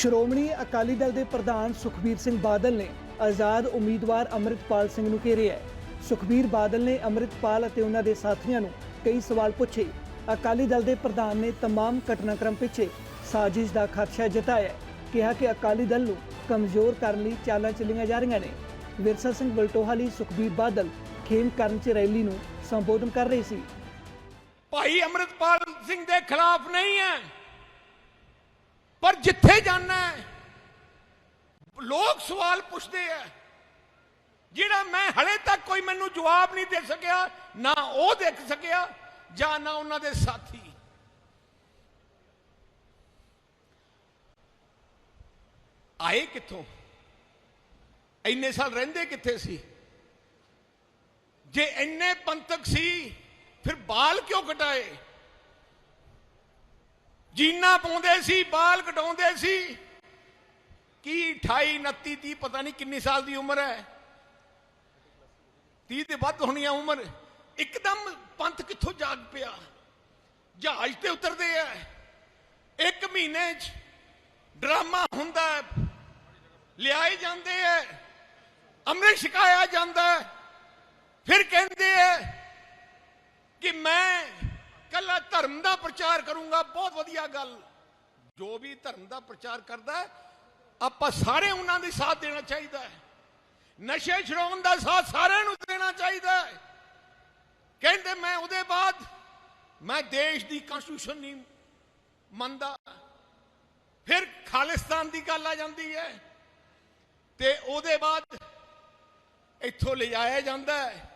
ਸ਼੍ਰੋਮਣੀ ਅਕਾਲੀ ਦਲ ਦੇ ਪ੍ਰਧਾਨ ਸੁਖਬੀਰ ਸਿੰਘ ਬਾਦਲ ਨੇ ਆਜ਼ਾਦ ਉਮੀਦਵਾਰ ਅੰਮ੍ਰਿਤਪਾਲ ਸਿੰਘ ਨੂੰ ਘੇਰਿਆ ਹੈ ਸੁਖਬੀਰ ਬਾਦਲ ਨੇ ਅੰਮ੍ਰਿਤਪਾਲ ਅਤੇ ਉਹਨਾਂ ਦੇ ਸਾਥੀਆਂ ਨੂੰ ਕਈ ਸਵਾਲ ਪੁੱਛੇ ਅਕਾਲੀ ਦਲ ਦੇ ਪ੍ਰਧਾਨ ਨੇ तमाम ਘਟਨਾਕ੍ਰਮ ਪਿੱਛੇ ਸਾਜ਼ਿਸ਼ ਦਾ ਖਦਸ਼ਾ ਜਤਾਇਆ ਹੈ। ਕਿਹਾ ਕਿ ਅਕਾਲੀ ਦਲ ਨੂੰ ਕਮਜ਼ੋਰ ਕਰਨ ਲਈ ਚਾਲਾਂ ਚੱਲੀਆਂ ਜਾ ਰਹੀਆਂ ਨੇ ਵਿਰਸਾ ਸਿੰਘ ਬਲਟੋਹਾ ਲਈ ਸੁਖਬੀਰ ਬਾਦਲ ਖੇਮ ਕਰਨ ਚ ਰੈਲੀ ਨੂੰ ਸੰਬੋਧਨ ਕਰ ਰਹੇ ਸੀ ਭਾਈ ਅਮਰਿਤਪਾਲ ਸਿੰਘ ਦੇ ਖਿਲਾਫ ਨਹੀਂ ਹੈ ਪਰ ਜਿੱਥੇ ਜਾਣਾ ਹੈ, ਲੋਕ ਸਵਾਲ ਪੁੱਛਦੇ ਆ। ਜਿਹੜਾ ਮੈਂ ਹਲੇ ਤੱਕ ਕੋਈ ਮੈਨੂੰ ਜਵਾਬ ਨਹੀਂ ਦੇ ਸਕਿਆ, ਨਾ ਉਹ ਦੇ ਸਕਿਆ, ਜਾਂ ਨਾ ਉਹਨਾਂ ਦੇ ਸਾਥੀ। ਆਏ ਕਿੱਥੋਂ? ਇੰਨੇ ਸਾਲ ਰਹਿੰਦੇ ਕਿੱਥੇ ਸੀ? ਜੇ ਇੰਨੇ ਪੰਥਕ ਸੀ, ਫਿਰ ਬਾਲ ਕਿਉਂ ਕਟਾਏ? ਜੀਨਾ ਪਾਉਂਦੇ ਸੀ, ਬਾਲ ਕਟਾਉਂਦੇ ਸੀ। ਕੀ 28 29 30 ਪਤਾ ਨਹੀਂ ਕਿੰਨੀ ਸਾਲ ਦੀ ਉਮਰ ਹੈ। 30 ਤੇ ਵੱਧ ਹੋਣੀ ਆ ਉਮਰ। ਇੱਕਦਮ ਪੰਥ ਕਿੱਥੋਂ ਜਾਗ ਪਿਆ? ਜਹਾਜ਼ ਤੇ ਉਤਰਦੇ ਆ। ਇੱਕ ਮਹੀਨੇ 'ਚ ਡਰਾਮਾ ਹੁੰਦਾ ਲਿਆਏ ਜਾਂਦੇ ਐ ਅੰਮ੍ਰਿਤ ਛਕਾਇਆ ਜਾਂਦਾ ਫਿਰ ਕਹਿੰਦੇ ਐ ਕਿ ਮੈਂ ਕੱਲਾ ਧਰਮ ਦਾ ਪ੍ਰਚਾਰ ਕਰੂੰਗਾ ਬਹੁਤ ਵਧੀਆ ਗੱਲ। ਜੋ ਵੀ ਧਰਮ ਦਾ ਪ੍ਰਚਾਰ ਕਰਦਾ ਹੈ, ਆਪਾਂ ਸਾਰੇ ਉਹਨਾਂ ਦੇ ਸਾਥ ਦੇਣਾ ਚਾਹੀਦਾ ਹੈ। ਨਸ਼ੇ ਛਡਾਉਣ ਦਾ ਸਾਥ ਸਾਰਿਆਂ ਨੂੰ ਦੇਣਾ ਚਾਹੀਦਾ ਹੈ। ਕਹਿੰਦੇ ਮੈਂ ਉਹਦੇ ਬਾਅਦ ਮੈਂ ਦੇਸ਼ ਦੀ ਕਨਸਟੀਟਿਊਸ਼ਨ ਨਹੀਂ ਮੰਨਦਾ। ਫਿਰ ਖਾਲਿਸਤਾਨ ਦੀ ਗੱਲ ਆ ਜਾਂਦੀ ਹੈ। ਤੇ ਉਹਦੇ ਬਾਅਦ ਇੱਥੋਂ ਲਿਜਾਇਆ ਜਾਂਦਾ ਹੈ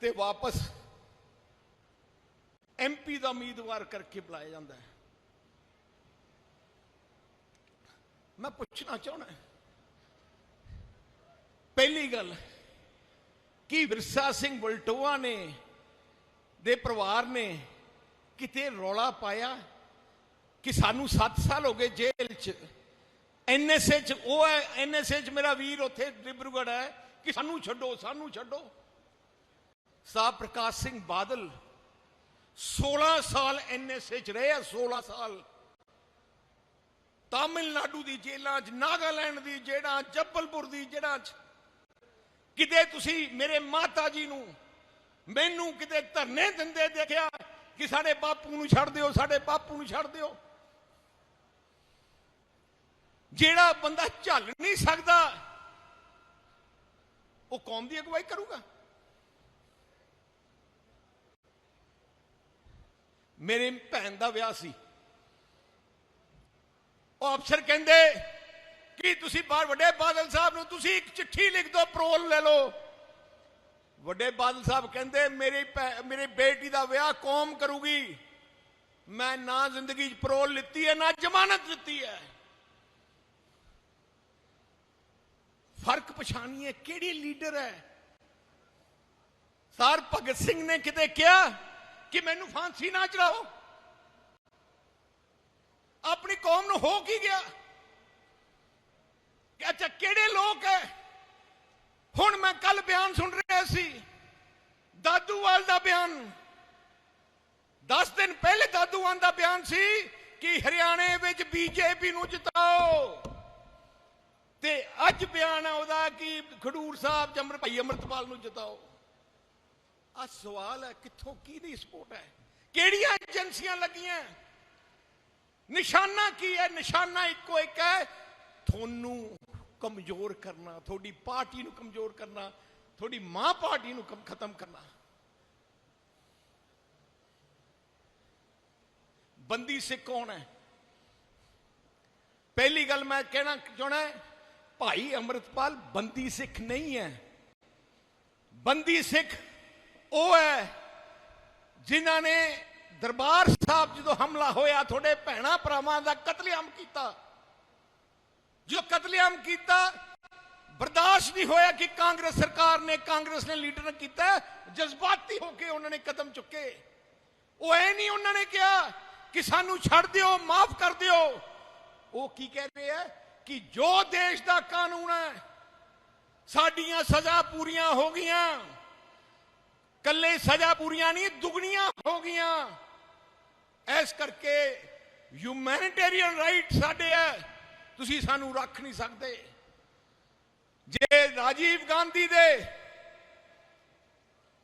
ਤੇ ਵਾਪਸ ਐਮਪੀ ਦਾ ਉਮੀਦਵਾਰ ਕਰਕੇ ਬੁਲਾਇਆ ਜਾਂਦਾ ਹੈ। ਮੈਂ ਪੁੱਛਣਾ ਚਾਹਣਾ ਪਹਿਲੀ ਗੱਲ, ਕੀ ਵਿਰਸਾ ਸਿੰਘ ਬਲਟੋਆ ਨੇ, ਦੇ ਪਰਿਵਾਰ ਨੇ ਕਿਤੇ ਰੌਲਾ ਪਾਇਆ ਕਿ ਸਾਨੂੰ 7 ਸਾਲ ਹੋ ਗਏ ਜੇਲ੍ਹ 'ਚ? ਐਨਐਸਏ 'ਚ ਉਹ ਹੈ ਐਨਐਸਏ 'ਚ ਮੇਰਾ ਵੀਰ ਉੱਥੇ ਡਿਬਰੂਗੜ੍ਹ ਹੈ ਕਿ ਸਾਨੂੰ ਛੱਡੋ ਸਾਨੂੰ ਛੱਡੋ। ਸਾਹਿਬ ਪ੍ਰਕਾਸ਼ ਸਿੰਘ ਬਾਦਲ 16 ਸਾਲ ਐਨਐਸਏ 'ਚ ਰਹੇ ਆ 16 ਸਾਲ। ਤਾਮਿਲਨਾਡੂ ਦੀ ਜੇਲ੍ਹਾਂ 'ਚ, ਨਾਗਾਲੈਂਡ ਦੀ ਜੇਲ੍ਹਾਂ ਜੱਬਲਪੁਰ ਦੀ ਜੇਲ੍ਹਾਂ 'ਚ। ਕਿਤੇ ਤੁਸੀਂ ਮੇਰੇ ਮਾਤਾ ਜੀ ਨੂੰ ਮੈਨੂੰ ਕਿਤੇ ਧਰਨੇ ਦਿੰਦੇ ਦੇਖਿਆ ਕਿ ਸਾਡੇ ਬਾਪੂ ਨੂੰ ਛੱਡ ਦਿਓ, ਸਾਡੇ ਬਾਪੂ ਨੂੰ ਛੱਡ ਦਿਓ? ਜਿਹੜਾ ਬੰਦਾ ਝੱਲ ਨਹੀਂ ਸਕਦਾ, ਉਹ ਕੌਮ ਦੀ ਅਗਵਾਈ ਕਰੂਗਾ? ਮੇਰੇ ਭੈਣ ਦਾ ਵਿਆਹ ਸੀ। ਉਹ ਅਫਸਰ ਕਹਿੰਦੇ, ਕਿ ਤੁਸੀਂ ਬਾਹਰ ਵੱਡੇ ਬਾਦਲ ਸਾਹਿਬ ਨੂੰ ਤੁਸੀਂ ਇੱਕ ਚਿੱਠੀ ਲਿਖ ਦਿਓ ਪਰੋਲ ਲੈ ਲਓ? ਵੱਡੇ ਬਾਦਲ ਸਾਹਿਬ ਕਹਿੰਦੇ, ਮੇਰੀ ਭੈ- ਬੇਟੀ ਦਾ ਵਿਆਹ ਕੌਮ ਕਰੂਗੀ। ਮੈਂ ਨਾ ਜ਼ਿੰਦਗੀ 'ਚ ਪਰੋਲ ਲਿੱਤੀ ਹੈ, ਨਾ ਜ਼ਮਾਨਤ ਲਿੱਤੀ ਹੈ। ਫ਼ਰਕ ਪਛਾਣੀਏ ਕਿਹੜੀ ਲੀਡਰ ਹੈ? ਸਰ ਭਗਤ ਸਿੰਘ ਨੇ ਕਿਤੇ ਕਿਹਾ ਕਿ ਮੈਨੂੰ ਫਾਂਸੀ ਨਾ ਚੜਾਓ। ਆਪਣੀ ਕੌਮ ਨੂੰ ਹੋ ਕੀ ਗਿਆ? ਕਿ ਅੱਛਾ, ਕਿਹੜੇ ਲੋਕ ਹੈ ਹੁਣ ਮੈਂ ਕੱਲ ਬਿਆਨ ਸੁਣ ਰਿਹਾ ਸੀ, ਦਾਦੂਵਾਲ ਦਾ ਬਿਆਨ। 10 ਦਿਨ ਪਹਿਲੇ ਦਾਦੂਵਾਲ ਦਾ ਬਿਆਨ ਸੀ ਕਿ ਹਰਿਆਣੇ ਵਿੱਚ ਬੀਜੇਪੀ ਨੂੰ ਜਿਤਾਓ। ਤੇ ਅੱਜ ਬਿਆਨ ਹੈ ਉਹਦਾ ਕਿ ਖਡੂਰ ਸਾਹਿਬ ਜਮਰ ਭਾਈ ਅਮਰਤਪਾਲ ਨੂੰ ਜਿਤਾਓ। ਆ ਸਵਾਲ ਹੈ, ਕਿੱਥੋਂ ਕਿਹਦੀ ਸਪੋਰਟ ਹੈ? ਕਿਹੜੀਆਂ ਏਜੰਸੀਆਂ ਲੱਗੀਆਂ? ਨਿਸ਼ਾਨਾ ਕੀ ਹੈ? ਨਿਸ਼ਾਨਾ ਇੱਕੋ ਇੱਕ ਹੈ, ਤੁਹਾਨੂੰ ਕਮਜ਼ੋਰ ਕਰਨਾ, ਤੁਹਾਡੀ ਪਾਰਟੀ ਨੂੰ ਕਮਜ਼ੋਰ ਕਰਨਾ, ਤੁਹਾਡੀ ਮਾਂ ਪਾਰਟੀ ਨੂੰ ਖਤਮ ਕਰਨਾ। ਬੰਦੀ ਸਿੱਖ ਕੌਣ ਹੈ? ਪਹਿਲੀ ਗੱਲ ਮੈਂ ਕਹਿਣਾ ਚਾਹਣਾ ਭਾਈ ਅੰਮ੍ਰਿਤਪਾਲ ਬੰਦੀ ਸਿੱਖ ਨਹੀਂ ਹੈ। ਬੰਦੀ ਸਿੱਖ ਉਹ ਹੈ ਜਿਨ੍ਹਾਂ ਨੇ ਦਰਬਾਰ ਸਾਹਿਬ ਜਦੋਂ ਹਮਲਾ ਹੋਇਆ, ਤੁਹਾਡੇ ਭੈਣਾ ਭਰਾਵਾਂ ਦਾ ਕਤਲੇਆਮ ਕੀਤਾ। ਜੋ ਕਤਲੇਆਮ ਕੀਤਾ, ਬਰਦਾਸ਼ਤ ਨਹੀਂ ਹੋਇਆ ਕਿ ਕਾਂਗਰਸ ਸਰਕਾਰ ਨੇ, ਕਾਂਗਰਸ ਨੇ ਲੀਡਰ ਨੇ ਕੀਤਾ, ਜਜ਼ਬਾਤੀ ਹੋ ਕੇ ਉਹਨਾਂ ਨੇ ਕਦਮ ਚੁੱਕੇ। ਉਹ ਐ ਨਹੀਂ ਉਹਨਾਂ ਨੇ ਕਿਹਾ ਕਿ ਸਾਨੂੰ ਛੱਡ ਦਿਓ, ਮਾਫ ਕਰ ਦਿਓ। ਉਹ ਕੀ ਕਹਿ ਰਹੇ ਆ ਕਿ ਜੋ ਦੇਸ਼ ਦਾ ਕਾਨੂੰਨ ਹੈ, ਸਾਡੀਆਂ ਸਜ਼ਾ ਪੂਰੀਆਂ ਹੋ ਗਈਆਂ। ਕੱਲੇ ਸਜ਼ਾ ਪੂਰੀਆਂ ਨਹੀਂ, ਦੁਗਣੀਆਂ ਹੋ ਗਈਆਂ। ਇਸ ਕਰਕੇ ਹਿਊਮੈਨਿਟੇਰੀਅਨ ਰਾਈਟ ਸਾਡੇ ਹੈ। ਤੁਸੀਂ ਸਾਨੂੰ ਰੱਖ ਨਹੀਂ ਸਕਦੇ। ਜੇ ਰਾਜੀਵ ਗਾਂਧੀ ਦੇ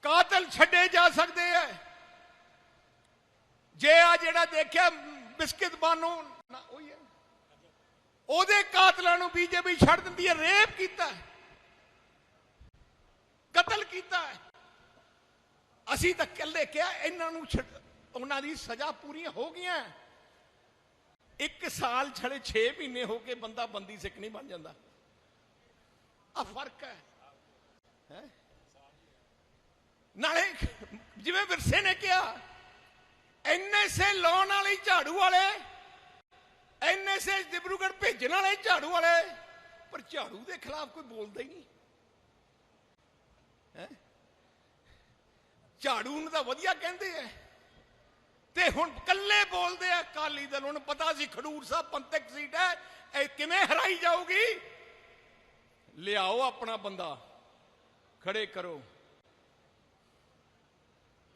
ਕਾਤਲ ਛੱਡੇ ਜਾ ਸਕਦੇ ਐ ਜੇ ਆ ਜਿਹੜਾ ਦੇਖਿਆ ਬਿਸਕਿਟ ਬਾਨੋ, ਨਾ, ਉਹੀ ਹੈ। ਉਹਦੇ ਕਾਤਲਾਂ ਨੂੰ ਬੀਜੇਪੀ ਛੱਡ ਦਿੰਦੀ ਹੈ, ਰੇਪ ਕੀਤਾ ਕਤਲ ਕੀਤਾ ਹੈ। ਅਸੀਂ ਤਾਂ ਇਕੱਲੇ ਕਿਹਾ, ਇਹਨਾਂ ਨੂੰ ਛੱਡ, ਉਹਨਾਂ ਦੀ ਸਜ਼ਾ ਪੂਰੀਆਂ ਹੋ ਗਈਆਂ। ਇੱਕ ਸਾਲ ਛੜੇ 6 ਮਹੀਨੇ ਹੋ ਕੇ ਬੰਦਾ ਬੰਦੀ ਸਿੱਖ ਨਹੀਂ ਬਣ ਜਾਂਦਾ। ਆ ਫ਼ਰਕ ਹੈ। ਹੈਂ? ਨਾਲੇ ਜਿਵੇਂ ਵਿਰਸੇ ਨੇ ਕਿਹਾ ਐਨਐਸਏ ਲਾਉਣ ਵਾਲੇ ਝਾੜੂ ਵਾਲੇ ਐਨਐਸਏ ਡਿਬਰੂਗੜ ਭੇਜਣ ਵਾਲੇ ਝਾੜੂ ਵਾਲੇ, ਪਰ ਝਾੜੂ ਦੇ ਖਿਲਾਫ ਕੋਈ ਬੋਲਦਾ ਹੀ ਨਹੀਂ। ਝਾੜੂ ਨੂੰ ਤਾਂ ਵਧੀਆ ਕਹਿੰਦੇ ਐ। ਤੇ ਹੁਣ ਕੱਲੇ ਬੋਲਦੇ ਆ ਕਾਲੀ ਦਲ ਨੂੰ ਪਤਾ ਸੀ ਖਡੂਰ ਸਾਹਿਬ ਪੰਥਕ ਸੀਟ ਹੈ ਇਹ ਕਿਵੇਂ ਹਰਾਈ ਜਾਊਗੀ? ਲਿਆਓ ਆਪਣਾ ਬੰਦਾ, ਖੜੇ ਕਰੋ।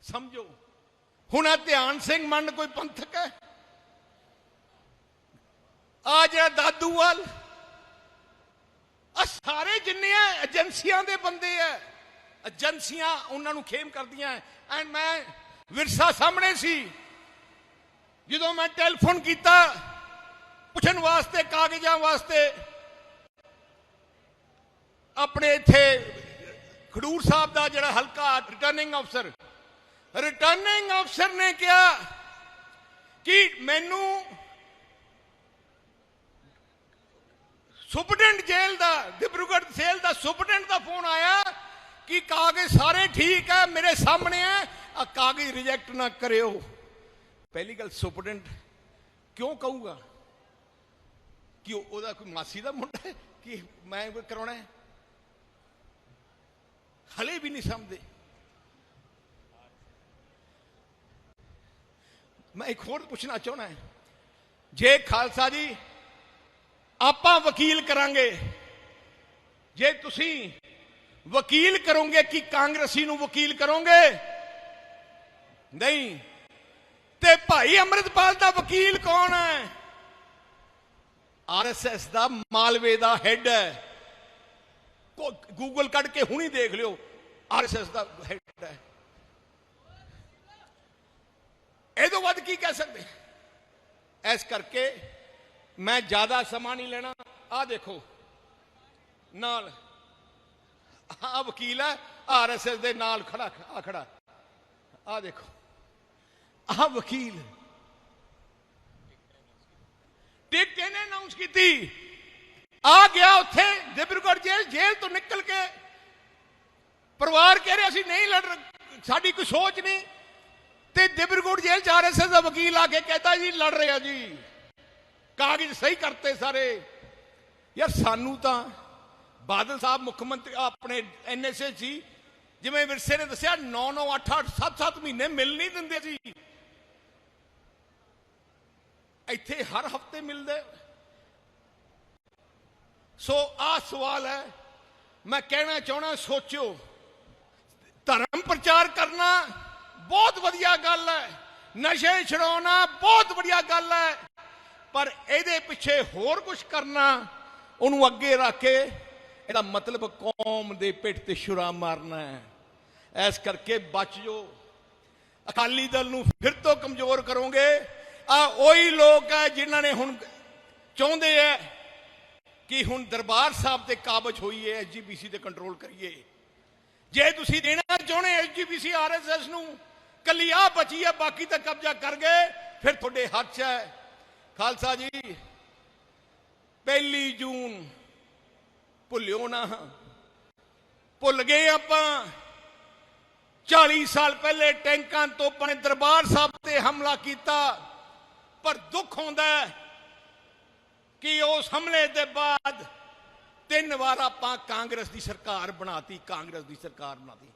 ਸਮਝੋ, ਹੁਣ ਆ ਧਿਆਨ ਸਿੰਘ ਮੰਨ ਕੋਈ ਪੰਥਕ ਹੈ ਆ ਜਾ ਦਾਦੂਵਾਲ ਆ ਸਾਰੇ ਜਿੰਨੇ ਏਜੰਸੀਆਂ ਦੇ ਬੰਦੇ ਆ ਏਜੰਸੀਆਂ ਉਹਨਾਂ ਨੂੰ ਖੇਮ ਕਰਦੀਆਂ ਐਂਡ ਮੈਂ ਵਿਰਸਾ ਸਾਹਮਣੇ ਸੀ। ਜਦੋਂ ਮੈਂ ਟੈਲੀਫੋਨ ਕੀਤਾ, ਪੁੱਛਣ ਵਾਸਤੇ, ਕਾਗਜ਼ਾਂ ਵਾਸਤੇ, ਆਪਣੇ ਇੱਥੇ ਖਡੂਰ ਸਾਹਿਬ ਦਾ ਜਿਹੜਾ ਹਲਕਾ ਰਿਟਰਨਿੰਗ ਅਫਸਰ ਰਿਟਰਨਿੰਗ ਅਫਸਰ ਨੇ ਕਿਹਾ ਕਿ ਮੈਨੂੰ ਸੁਪਰਡੈਂਟ ਜੇਲ੍ਹ ਦਾ ਡਿਬਰੂਗੜ੍ਹ ਜੇਲ੍ਹ ਦਾ ਸੁਪਰਡੈਂਟ ਦਾ ਫੋਨ ਆਇਆ। ਕਿ ਕਾਗਜ਼ ਸਾਰੇ ਠੀਕ ਹੈ ਮੇਰੇ ਸਾਹਮਣੇ ਹੈ ਆ ਕਾਗਜ਼ ਰਿਜੈਕਟ ਨਾ ਕਰਿਓ। ਪਹਿਲੀ ਗੱਲ ਸੁਪਰਡੈਂਟ ਕਿਉਂ ਕਹੂਗਾ? ਕਿ ਉਹਦਾ ਕੋਈ ਮਾਸੀ ਦਾ ਮੁੰਡਾ ਹੈ ਕਿ ਮੈਂ ਕੋਈ ਕਰਾਉਣਾ ਹੈ ਹਲੇ ਵੀ ਨਹੀਂ ਸਮਝਦੇ। ਮੈਂ ਇੱਕ ਹੋਰ ਪੁੱਛਣਾ ਚਾਹੁੰਦਾ ਹਾਂ ਜੇ ਖਾਲਸਾ ਜੀ, ਆਪਾਂ ਵਕੀਲ ਕਰਾਂਗੇ। ਜੇ ਤੁਸੀਂ ਵਕੀਲ ਕਰੋਗੇ ਕਿ ਕਾਂਗਰਸੀ ਨੂੰ ਵਕੀਲ ਕਰੋਗੇ? ਨਹੀਂ। ਤੇ ਭਾਈ ਅੰਮ੍ਰਿਤਪਾਲ ਦਾ ਵਕੀਲ ਕੌਣ ਹੈ? ਆਰਐਸਐਸ ਦਾ ਮਾਲਵੇ ਦਾ ਹੈੱਡ ਹੈ। ਗੂਗਲ ਕੱਢ ਕੇ ਹੁਣੀ ਦੇਖ ਲਿਓ ਆਰਐਸਐਸ ਦਾ ਹੈੱਡ ਹੈ। ਇਹ ਤੋਂ ਵੱਧ ਕੀ ਕਹਿ ਸਕਦੇ? ਇਸ ਕਰਕੇ ਮੈਂ ਜ਼ਿਆਦਾ ਸਮਾਂ ਨਹੀਂ ਲੈਣਾ। ਆ ਦੇਖੋ, ਨਾਲ ਆ ਵਕੀਲ ਹੈ ਆਰਐਸਐਸ ਦੇ ਨਾਲ ਖੜਾ ਆ ਖੜਾ। ਆ ਦੇਖੋ ਆ ਵਕੀਲ। ਟਿਕਟ ਇਹਨੇ ਅਨਾਉਂਸ ਕੀਤੀ। ਆ ਗਿਆ ਉੱਥੇ ਦਿਬਰੂਗੜ੍ਹ ਜੇਲ੍ਹ ਜੇਲ੍ਹ ਤੋਂ ਨਿਕਲ ਕੇ। ਪਰਿਵਾਰ ਕਹਿ ਰਿਹਾ ਅਸੀਂ ਨਹੀਂ ਲੜ ਰਹੇ, ਸਾਡੀ ਕੋਈ ਸੋਚ ਨਹੀਂ। ਤੇ ਦਿਬਰੂਗੜ੍ਹ ਜੇਲ੍ਹ ਚ ਆਰਐਸਐਸ ਦਾ ਵਕੀਲ ਆ ਕੇ ਕਹਿੰਦਾ ਜੀ ਲੜ ਰਿਹਾ ਜੀ। ਕਾਗਜ਼ ਸਹੀ ਕਰਤੇ ਸਾਰੇ। ਯਾਰ ਸਾਨੂੰ ਤਾਂ ਬਾਦਲ ਸਾਹਿਬ ਮੁੱਖ ਮੰਤਰੀ ਆਪਣੇ ਐਨਐਸਏ ਸੀ। ਜਿਵੇਂ ਵਿਰਸੇ ਨੇ ਦੱਸਿਆ 9 9 8 8 7 7 ਮਹੀਨੇ ਮਿਲ ਨਹੀਂ ਦਿੰਦੇ ਸੀ। ਇੱਥੇ ਹਰ ਹਫ਼ਤੇ ਮਿਲਦੇ। ਸੋ ਆ ਸਵਾਲ ਹੈ। ਮੈਂ ਕਹਿਣਾ ਚਾਹਣਾ ਸੋਚਿਓ। ਧਰਮ ਪ੍ਰਚਾਰ ਕਰਨਾ ਬਹੁਤ ਵਧੀਆ ਗੱਲ ਹੈ। ਨਸ਼ੇ ਛਡਾਉਣਾ ਬਹੁਤ ਵਧੀਆ ਗੱਲ ਹੈ। ਪਰ ਇਹਦੇ ਪਿੱਛੇ ਹੋਰ ਕੁਝ ਕਰਨਾ, ਉਹਨੂੰ ਅੱਗੇ ਰੱਖ ਕੇ ਇਹਦਾ ਮਤਲਬ ਕੌਮ ਦੇ ਪਿੱਠ ਤੇ ਛੁਰਾ ਮਾਰਨਾ ਹੈ। ਇਸ ਕਰਕੇ ਬਚ ਜੋ। ਅਕਾਲੀ ਦਲ ਨੂੰ ਫਿਰ ਤੋਂ ਕਮਜ਼ੋਰ ਕਰੋਗੇ। ਆ ਉਹੀ ਲੋਕ ਹੈ ਜਿਨ੍ਹਾਂ ਨੇ ਹੁਣ ਚਾਹੁੰਦੇ ਹੈ ਕਿ ਹੁਣ ਦਰਬਾਰ ਸਾਹਿਬ ਤੇ ਕਾਬਜ ਹੋਈਏ ਐਸਜੀਪੀਸੀ ਤੇ ਕੰਟਰੋਲ ਕਰੀਏ। ਜੇ ਤੁਸੀਂ ਦੇਣਾ ਚਾਹੁੰਦੇ ਐਸਜੀਪੀਸੀ ਆਰਐਸਐਸ ਨੂੰ, ਕੱਲੀ ਆ ਬਚੀ ਹੈ ਬਾਕੀ ਤਾਂ ਕਬਜ਼ਾ ਕਰ ਗਏ। ਫਿਰ ਤੁਹਾਡੇ ਹੱਥ 'ਚ ਹੈ। ਖਾਲਸਾ ਜੀ, ਪਹਿਲੀ ਜੂਨ ਭੁੱਲਿਓ ਨਾ। ਭੁੱਲ ਗਏ ਆਪਾਂ। 40 ਸਾਲ ਪਹਿਲੇ ਟੈਂਕਾਂ ਤੋਂ ਆਪਣੇ ਦਰਬਾਰ ਸਾਹਿਬ ਤੇ ਹਮਲਾ ਕੀਤਾ। ਪਰ ਦੁੱਖ ਹੁੰਦਾ ਕਿ ਉਸ ਹਮਲੇ ਦੇ ਬਾਅਦ ਤਿੰਨ ਵਾਰ ਆਪਾਂ ਕਾਂਗਰਸ ਦੀ ਸਰਕਾਰ ਬਣਾਤੀ, ਕਾਂਗਰਸ ਦੀ ਸਰਕਾਰ ਬਣਾਤੀ।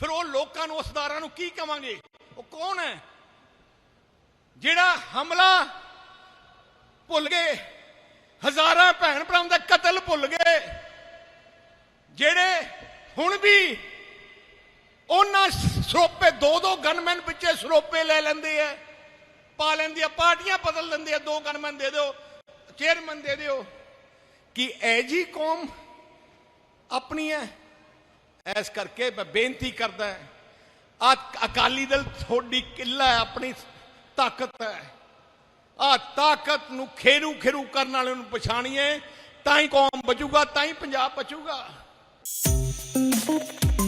ਫਿਰ ਉਹ ਲੋਕਾਂ ਨੂੰ, ਉਸਦਾਰਾਂ ਨੂੰ ਕੀ ਕਵਾਂਗੇ? ਉਹ ਕੌਣ ਹੈ? ਜਿਹੜਾ ਹਮਲਾ ਭੁੱਲ ਗਏ, ਹਜ਼ਾਰਾਂ ਭੈਣ ਭਰਾਵਾਂ ਦਾ ਕਤਲ ਭੁੱਲ ਗਏ ਜਿਹੜੇ ਹੁਣ ਵੀ ਉਹਨਾਂ ਸਰੋਪੇ, ਦੋ ਦੋ ਗਨਮੈਨ ਪਿੱਛੇ ਸਰੋਪੇ ਲੈ ਲੈਂਦੇ ਆ। ਪਾ ਲੈਂਦੀ ਆ, ਪਾਰਟੀਆਂ ਬਦਲ ਲੈਂਦੇ ਆ, ਦੋ ਗਨਮੈਨ ਦੇ ਦਿਓ, ਚੇਅਰਮੈਨ ਦੇ ਦਿਓ। ਕਿ ਐਜੀ ਕੌਮ ਆਪਣੀ ਹੈ। ਇਸ ਕਰਕੇ ਮੈਂ ਬੇਨਤੀ ਕਰਦਾ ਆ ਅਕਾਲੀ ਦਲ ਤੁਹਾਡੀ ਕਿੱਲਾ ਹੈ, ਆਪਣੀ ਤਾਕਤ ਹੈ। ਆ ਤਾਕਤ ਨੂੰ ਖੇਰੂ ਖੇਰੂ ਕਰਨ ਵਾਲੇ ਨੂੰ ਪਛਾਣੀਏ, ਤਾਂ ਹੀ ਕੌਮ ਬਚੂਗਾ, ਤਾਂ ਹੀ ਪੰਜਾਬ ਬਚੂਗਾ। Thank you.